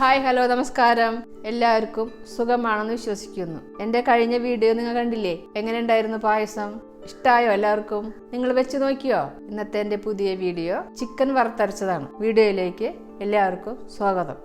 Hi hello നമസ്കാരം. എല്ലാവർക്കും സുഖമാണെന്ന് വിശ്വസിക്കുന്നു. എന്റെ കഴിഞ്ഞ വീഡിയോ നിങ്ങൾ കണ്ടില്ലേ? എങ്ങനെ ഉണ്ടായിരുന്നു പായസം? ഇഷ്ടായോ എല്ലാവർക്കും? നിങ്ങൾ വെച്ച് നോക്കിയോ? ഇന്നത്തെ എന്റെ പുതിയ വീഡിയോ ചിക്കൻ വറുത്തരച്ചതാണ്. വീഡിയോയിലേക്ക് എല്ലാവർക്കും സ്വാഗതം.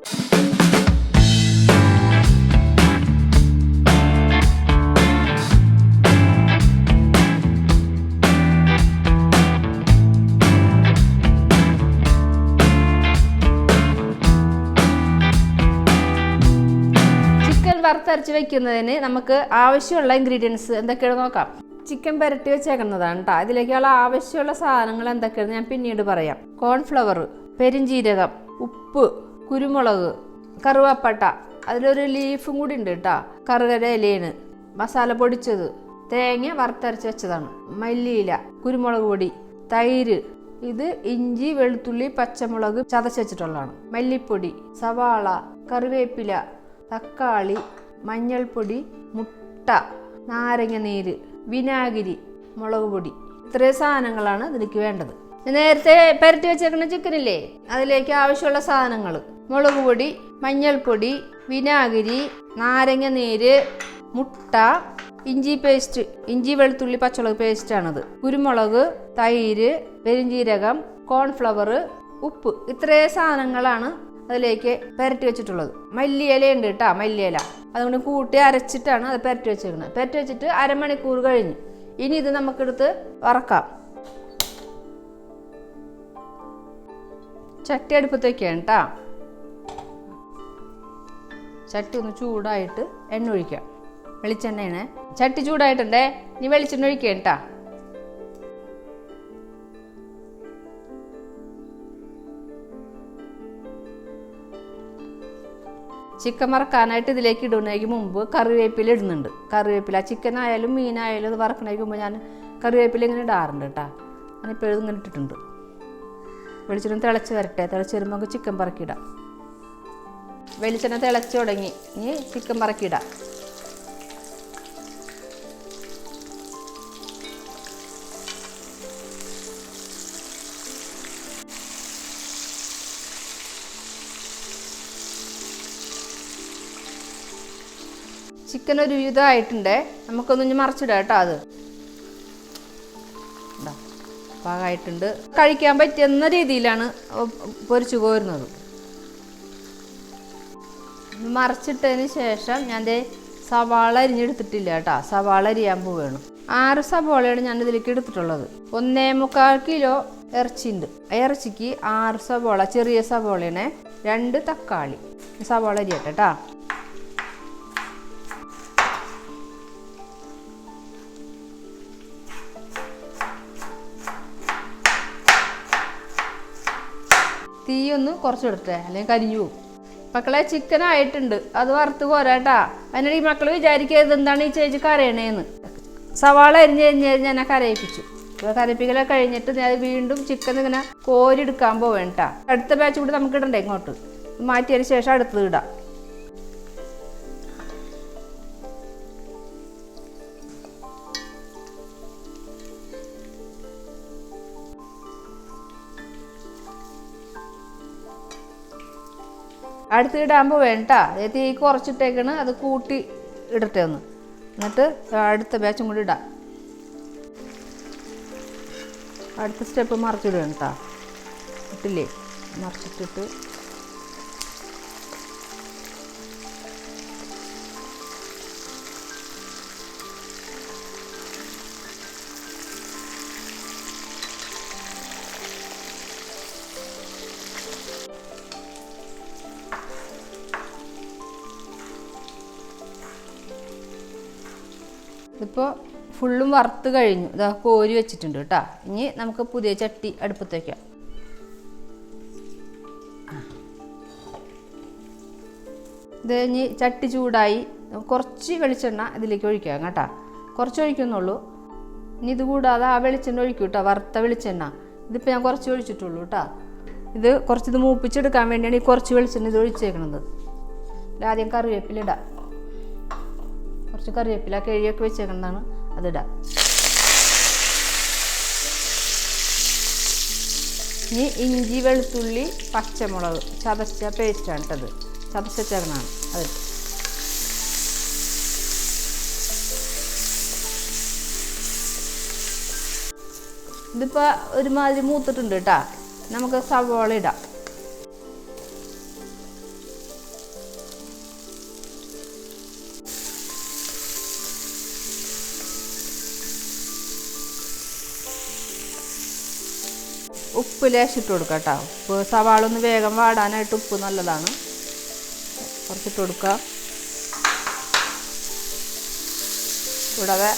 വറുത്തരച്ച് വെക്കുന്നതിന് നമുക്ക് ആവശ്യമുള്ള ഇൻഗ്രീഡിയൻസ് എന്തൊക്കെയാണ് നോക്കാം. ചിക്കൻ പുരട്ടി വെച്ചേക്കുന്നതാണ് കേട്ടോ ഇതിലേക്കുള്ള ആവശ്യമുള്ള സാധനങ്ങൾ എന്തൊക്കെയാണ് ഞാൻ പിന്നീട് പറയാം. കോൺഫ്ലവർ പെരിഞ്ജീരകം ഉപ്പ് കുരുമുളക് കറുവാപ്പട്ട അതിലൊരു ലീഫും കൂടി ഉണ്ട് കേട്ടോ കറുകര ഇലയാണ്. മസാല പൊടിച്ചത്. തേങ്ങ വറുത്തരച്ച് വെച്ചതാണ്. മല്ലിയില കുരുമുളക് പൊടി തൈര്. ഇത് ഇഞ്ചി വെളുത്തുള്ളി പച്ചമുളക് ചതച്ച് വെച്ചിട്ടുള്ളതാണ്. മല്ലിപ്പൊടി സവാള കറിവേപ്പില തക്കാളി മഞ്ഞൾപ്പൊടി മുട്ട നാരങ്ങ നീര് വിനാഗിരി മുളക് പൊടി. ഇത്രയും സാധനങ്ങളാണ് ഇതിലേക്ക് വേണ്ടത്. നേരത്തെ പെരട്ടി വെച്ചേക്കുന്ന ചിക്കനില്ലേ? അതിലേക്ക് ആവശ്യമുള്ള സാധനങ്ങൾ മുളക് പൊടി മഞ്ഞൾപ്പൊടി വിനാഗിരി നാരങ്ങ നീര് മുട്ട ഇഞ്ചി പേസ്റ്റ്. ഇഞ്ചി വെളുത്തുള്ളി പച്ചമുളക് പേസ്റ്റാണത്. കുരുമുളക് തൈര് പെരിഞ്ജീരകം കോൺഫ്ലവർ ഉപ്പ്. ഇത്രയും സാധനങ്ങളാണ് അതിലേക്ക് പെരട്ടി വെച്ചിട്ടുള്ളത്. മല്ലിയില ഉണ്ട് കേട്ടോ മല്ലിയില അതുകൊണ്ട് കൂട്ടി അരച്ചിട്ടാണ് അത് പെരട്ടി വെച്ചിരിക്കുന്നത് പെരട്ടി വെച്ചിട്ട് അരമണിക്കൂർ കഴിഞ്ഞു. ഇനി ഇത് നമുക്കെടുത്ത് വറക്കാം. ചട്ടി അടുപ്പത്ത് വെക്കുകയാണ് കേട്ടോ ചട്ടി ഒന്ന് ചൂടായിട്ട് എണ്ണ ഒഴിക്കാം. വെളിച്ചെണ്ണയാണ്. ചട്ടി ചൂടായിട്ടുണ്ടേ? നീ വെളിച്ചെണ്ണ ഒഴിക്കുകയാണ് കേട്ടോ ചിക്കൻ വറക്കാനായിട്ട് ഇതിലേക്ക് ഇടുന്നതിന് മുമ്പ് കറിവേപ്പില ഇടുന്നുണ്ട്. കറിവേപ്പില ചിക്കൻ ആയാലും മീനായാലും ഇത് വറക്കണതിന് മുമ്പ് ഞാൻ കറിവേപ്പില ഇങ്ങനെ ഇടാറുണ്ട് കേട്ടോ ഞാനിപ്പോൾ ഇങ്ങനെ ഇട്ടിട്ടുണ്ട്. വെളിച്ചെണ്ണ തിളച്ച് വരട്ടെ. തിളച്ച് വരുമ്പോൾ നമുക്ക് ചിക്കൻ പറക്കിയിടാം വെളിച്ചെണ്ണ തിളച്ച് തുടങ്ങി. ഇനി ചിക്കൻ പറക്കിയിടാം ചിക്കൻ ഒരു വിധമായിട്ടുണ്ട്. നമുക്കൊന്ന് മറിച്ചിടാം കേട്ടോ അത്. പാകമായിട്ടുണ്ട് കഴിക്കാൻ പറ്റുന്ന രീതിയിലാണ് പൊരിച്ചു കോരുന്നത് ഇത് മറിച്ചിട്ടതിന് ശേഷം ഞാൻ സവാള അരിഞ്ഞെടുത്തിട്ടില്ല കേട്ടോ. സവാള അരിയാൻ പോവുകയാണ്. ആറ് സവാളയാണ് ഞാൻ ഇതിലേക്ക് എടുത്തിട്ടുള്ളത്. ഒന്നേ മുക്കാൽ കിലോ ഇറച്ചിയുണ്ട്. ഇറച്ചിക്ക് ആറ് സവാള ചെറിയ സവാളയാണ് രണ്ട് തക്കാളി. സവാള അരിയട്ടെ കേട്ടോ. ഒന്ന് കുറച്ചെടുത്തേ അല്ലെങ്കിൽ കരിഞ്ഞു പോകും മക്കളെ ചിക്കൻ ആയിട്ടുണ്ട് അത് വറുത്ത് പോരാട്ടാ. അതിനിടെ ഈ മക്കൾ വിചാരിക്കരുത് എന്താണ് ഈ ചേച്ചി കരയണേന്ന്. സവാള അരിഞ്ഞ് കഴിഞ്ഞ് കഴിഞ്ഞാൽ ഞാൻ കരയിപ്പിച്ചു. കരയിപ്പിക്കലെ കഴിഞ്ഞിട്ട് ഞാൻ വീണ്ടും ചിക്കൻ ഇങ്ങനെ കോരി കോരിയെടുക്കാൻ പോവേണ്ട അടുത്ത ബാച്ച് കൂടി നമുക്ക് ഇടണ്ടേ ഇങ്ങോട്ട്. മാറ്റിയതിന് ശേഷം അടുത്തത് ഇടാം. അടുത്ത് ഇടാകുമ്പോൾ വേണ്ട. ഏത് തീ കുറച്ചിട്ടേക്കണ് അത് കൂട്ടി ഇടട്ടെ ഒന്ന്. എന്നിട്ട് അടുത്ത ബാച്ചും കൂടി ഇടാം. അടുത്ത സ്റ്റെപ്പ് മറിച്ചിടുകയാണ് കേട്ടോ ഇട്ടില്ലേ? മറിച്ചിട്ടിട്ട് ഇതിപ്പോൾ ഫുള്ളും വറുത്ത് കഴിഞ്ഞു. ഇതാ കോരി വെച്ചിട്ടുണ്ട് കേട്ടോ. ഇനി നമുക്ക് പുതിയ ചട്ടി അടുപ്പത്ത് വയ്ക്കാം ഇത് കഴിഞ്ഞ് ചട്ടി ചൂടായി കുറച്ച് വെളിച്ചെണ്ണ ഇതിലേക്ക് ഒഴിക്കാം കേട്ടോ. കുറച്ച് ഒഴിക്കുന്നുള്ളൂ. ഇനി ഇത് കൂടാതെ ആ വെളിച്ചെണ്ണ ഒഴിക്കും കേട്ടോ. വറുത്ത വെളിച്ചെണ്ണ. ഇതിപ്പോൾ ഞാൻ കുറച്ച് ഒഴിച്ചിട്ടുള്ളൂ കേട്ടോ. ഇത് കുറച്ച് മൂപ്പിച്ചെടുക്കാൻ വേണ്ടിയാണ് ഈ കുറച്ച് വെളിച്ചെണ്ണ ഇത് ഒഴിച്ചേക്കണത്. ആദ്യം കറിവേപ്പില ഇടാം. കുറച്ച് കറിവേപ്പില കിഴിയൊക്കെ വെച്ചേക്കുന്നതാണ്. അതിടാം. ഇനി ഇഞ്ചി വെളുത്തുള്ളി പച്ചമുളക് ചതച്ച പേസ്റ്റാണ് കേട്ടത്. ചതച്ച ചേർന്നാണ് അത് ഇതിപ്പോൾ ഒരുമാതിരി മൂത്തിട്ടുണ്ട് കേട്ടോ. നമുക്ക് സവോള ഇടാം. ഉപ്പ് ലേശിട്ട് കൊടുക്കാം കേട്ടോ. ഉപ്പ് സവാള ഒന്ന് വേഗം വാടാനായിട്ട് ഉപ്പ് നല്ലതാണ്. കുറച്ചിട്ട് കൊടുക്കുക. കൂടാതെ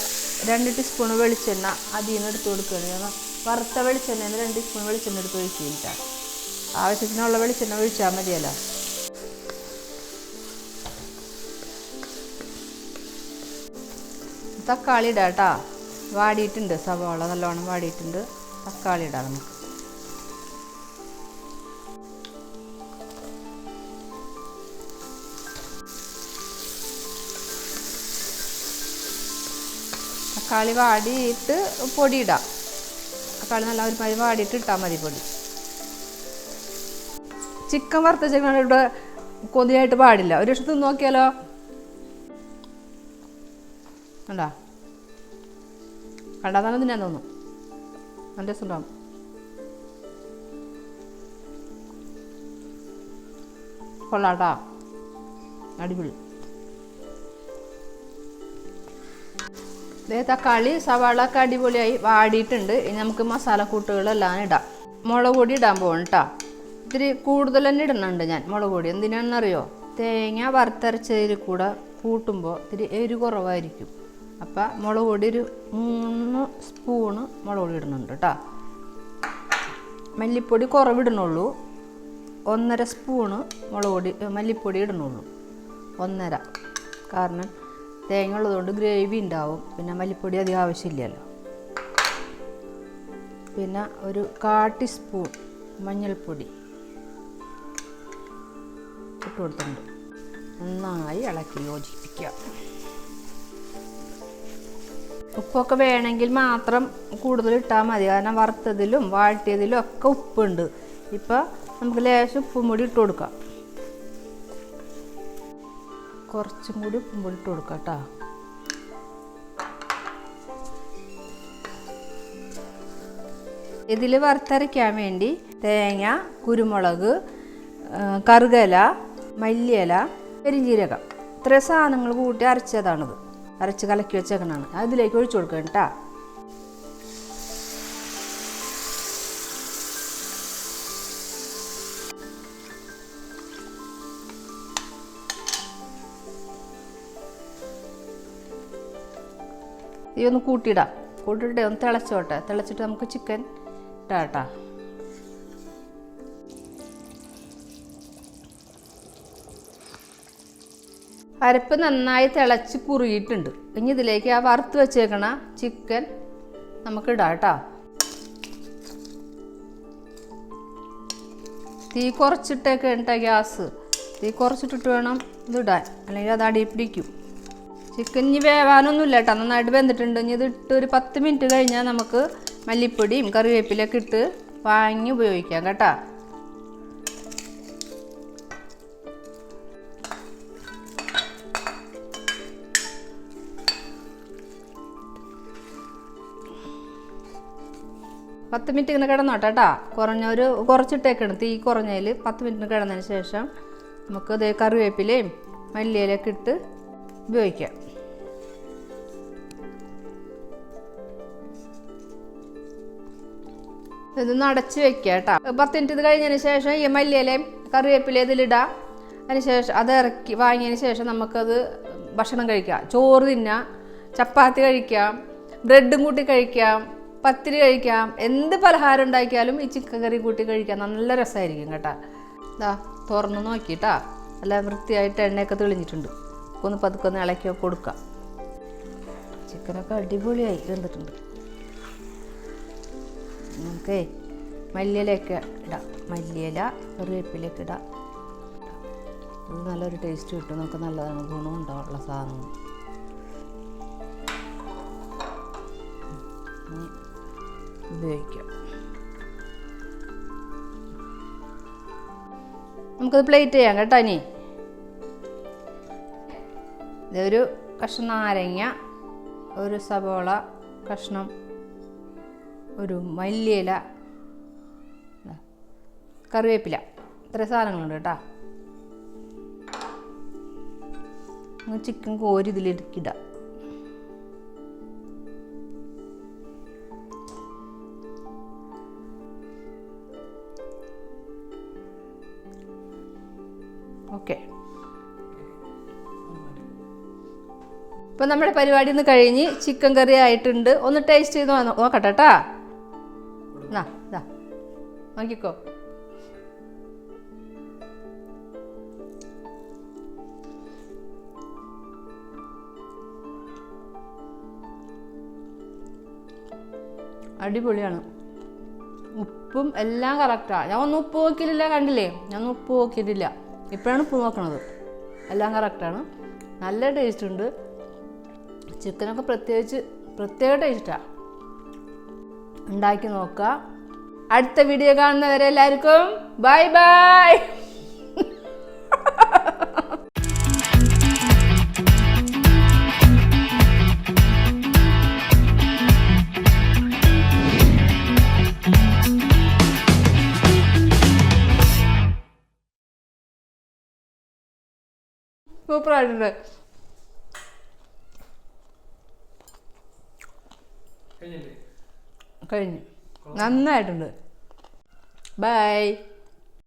രണ്ട് ടീസ്പൂൺ വെളിച്ചെണ്ണ അതിൽ നിന്ന് എടുത്ത് കൊടുക്കുകയാണ്. വറുത്ത വെളിച്ചെണ്ണയിൽ രണ്ട് ടീസ്പൂൺ വെളിച്ചെണ്ണ എടുത്ത് ഒഴിക്കില്ല ആവശ്യത്തിനുള്ള വെളിച്ചെണ്ണ ഒഴിച്ചാൽ മതിയല്ലോ. തക്കാളി ഇടാം കേട്ടോ. വാടിയിട്ടുണ്ട്. സവാള നല്ലോണം വാടിയിട്ടുണ്ട്. തക്കാളി ഇടാം നമുക്ക്. തക്കാളി വാടിയിട്ട് പൊടിയിടാം. കളി നല്ല മരി വാടിയിട്ട് ഇട്ടാൽ മതി പൊടി. ചിക്കൻ വറുത്ത ചിക്കൻ ഇവിടെ കൊതിയായിട്ട് പാടില്ല. ഒരു പക്ഷെ തിന്ന് നോക്കിയാലോ? കണ്ടാ? കണ്ടാൽ തന്നെ തിന്നാൻ തോന്നും. നല്ല രസമുണ്ടാവും. കൊള്ളാട്ടാ അടിപൊളി. തക്കാളി സവാള ഒക്കെ അടിപൊളിയായി വാടിയിട്ടുണ്ട്. ഇനി നമുക്ക് മസാലക്കൂട്ടുകളെല്ലാം ഇടാം. മുളക് പൊടി ഇടാൻ പോകണം കേട്ടോ ഇത്തിരി കൂടുതൽ തന്നെ ഇടുന്നുണ്ട് ഞാൻ മുളക് പൊടി. എന്തിനാണെന്നറിയോ? തേങ്ങ വറുത്തരച്ചതിൽ കൂടെ കൂട്ടുമ്പോൾ ഇത്തിരി എരി കുറവായിരിക്കും. അപ്പം മുളക് പൊടി ഒരു മൂന്ന് സ്പൂണ് മുളക് പൊടി ഇടുന്നുണ്ട് കേട്ടോ മല്ലിപ്പൊടി കുറവിടണുള്ളൂ ഒന്നര സ്പൂണ് മുളക് പൊടി മല്ലിപ്പൊടി ഇടണുള്ളൂ ഒന്നര. കാരണം തേങ്ങ ഉള്ളതുകൊണ്ട് ഗ്രേവി ഉണ്ടാവും. പിന്നെ മല്ലിപ്പൊടി അധികം ആവശ്യമില്ലല്ലോ. പിന്നെ ഒരു കാ ടീസ്പൂൺ മഞ്ഞൾപ്പൊടി ഇട്ട് കൊടുത്തിട്ടുണ്ട്. നന്നായി ഇളക്കി യോജിപ്പിക്കുക. ഉപ്പൊക്കെ വേണമെങ്കിൽ മാത്രം കൂടുതൽ ഇട്ടാൽ മതി. കാരണം വറുത്തതിലും വാഴ്ത്തിയതിലും ഒക്കെ ഉപ്പുണ്ട്. ഇപ്പം നമുക്ക് ലേശം ഉപ്പും കൂടി ഇട്ട് കൊടുക്കാം. കുറച്ചും കൂടി ഇട്ട് കൊടുക്കാം കേട്ടോ. ഇതിൽ വറുത്തരയ്ക്കാൻ വേണ്ടി തേങ്ങ കുരുമുളക് കറുകല മല്ലിയില പെരിഞ്ജീരകം ഇത്രയും സാധനങ്ങൾ കൂട്ടി അരച്ചതാണിത്. അരച്ച് കലക്കി വെച്ചേക്കണാണ് അതിലേക്ക് ഒഴിച്ചു കൊടുക്കണം കേട്ടോ. ഈ ഒന്ന് കൂട്ടിയിടാം കൂട്ടിയിട്ട് ഒന്ന് തിളച്ചോട്ടെ. തിളച്ചിട്ട് നമുക്ക് ചിക്കൻ ഇട്ടാട്ട അരപ്പ് നന്നായി തിളച്ച് കുറുകിയിട്ടുണ്ട്. ഇനി ഇതിലേക്ക് ആ വറുത്ത് വെച്ചേക്കണ ചിക്കൻ നമുക്ക് ഇടാം കേട്ടോ. തീ കുറച്ചിട്ടേക്കണ്ട ഗ്യാസ്. തീ കുറച്ചിട്ടിട്ട് വേണം ഇതിടാൻ അല്ലെങ്കിൽ അത് അടി പിടിക്കും ചിക്കൻ ഇനി വേവാനൊന്നുമില്ല കേട്ടോ. നന്നായിട്ട് വെന്തിട്ടുണ്ട്. ഇനി ഇത് ഇട്ട് ഒരു പത്ത് മിനിറ്റ് കഴിഞ്ഞാൽ നമുക്ക് മല്ലിപ്പൊടിയും കറിവേപ്പിലൊക്കെ ഇട്ട് വാങ്ങി ഉപയോഗിക്കാം കേട്ടോ. പത്ത് മിനിറ്റ് ഇങ്ങനെ കിടന്നോട്ടെ കേട്ടോ. കുറഞ്ഞ ഒരു കുറച്ചിട്ടേക്കാണ്. തീ കുറഞ്ഞതിൽ പത്ത് മിനിറ്റ് കിടന്നതിന് ശേഷം നമുക്ക് ഇതേ കറിവേപ്പിലയും മല്ലിയിലൊക്കെ ഇട്ട് ഉപയോഗിക്കാം. ഇത് നടച്ച് വെക്കുക കേട്ടോ. പത്ത് മിനിറ്റ് ഇത് കഴിഞ്ഞതിന് ശേഷം ഈ മല്ലിയിലയും കറിവേപ്പിലേ ഇതിലിടാം അതിന് ശേഷം അത് ഇറക്കി വാങ്ങിയതിന് ശേഷം നമുക്കത് ഭക്ഷണം കഴിക്കാം. ചോറ് തിന്നാം ചപ്പാത്തി കഴിക്കാം ബ്രെഡും കൂട്ടി കഴിക്കാം പത്തിരി കഴിക്കാം എന്ത് പലഹാരം ഉണ്ടാക്കിയാലും ഈ ചിക്കൻ കറി കൂട്ടി കഴിക്കാം. നല്ല രസമായിരിക്കും കേട്ടോ. ഇതാ തുറന്ന് നോക്കിയിട്ടാ നല്ല വൃത്തിയായിട്ട് എണ്ണയൊക്കെ തെളിഞ്ഞിട്ടുണ്ട്. ഒന്ന് പതുക്കെ ഒന്ന് ഇളക്കി കൊടുക്കാം. ചിക്കനൊക്കെ അടിപൊളിയായി വെന്തിട്ടുണ്ട് നമുക്കേ മല്ലിയിലേക്ക് ഇടാം. മല്ലിയില കറിവേപ്പിലൊക്കെ ഇടാം. അത് നല്ലൊരു ടേസ്റ്റ് കിട്ടും. നമുക്ക് നല്ലതാണ്. ഗുണം ഉണ്ടാവുള്ള സാധനം. ഉപയോഗിക്കാം. നമുക്കത് പ്ലേറ്റ് ചെയ്യാം കേട്ടോ ഇനി. ഇതൊരു കഷ്ണം നാരങ്ങ ഒരു സബോള കഷ്ണം ഒരു മല്ലിയില കറിവേപ്പില. ഇത്ര സാധനങ്ങളുണ്ട് കേട്ടോ. ചിക്കൻ കോരി ഇതിലിടാം ഓക്കെ. ഇപ്പം നമ്മുടെ പരിപാടി ഒന്ന് കഴിഞ്ഞ് ചിക്കൻ കറി ആയിട്ടുണ്ട്. ഒന്ന് ടേസ്റ്റ് ചെയ്ത് നോക്കട്ടെ കേട്ടാ. എന്നാ ഇതാ നോക്കിക്കോ. അടിപൊളിയാണ്. ഉപ്പും എല്ലാം കറക്റ്റാണ് ഞാൻ ഒന്നും ഉപ്പ് നോക്കിയിട്ടില്ല കണ്ടില്ലേ? ഞാൻ ഒന്നും ഉപ്പ് നോക്കിയിട്ടില്ല. ഇപ്പോഴാണ് ഉപ്പ് നോക്കണത്. എല്ലാം കറക്റ്റാണ് നല്ല ടേസ്റ്റ് ഉണ്ട്. ചിക്കനൊക്കെ പ്രത്യേകിച്ച് പ്രത്യേക ടേസ്റ്റാണ് ഉണ്ടാക്കി നോക്കുക. അടുത്ത വീഡിയോ കാണുന്നവരെ എല്ലാവർക്കും ബൈ ബൈ സൂപ്പറായിട്ടുണ്ട് കഴിഞ്ഞു. നന്നായിട്ടുണ്ട്. ബൈ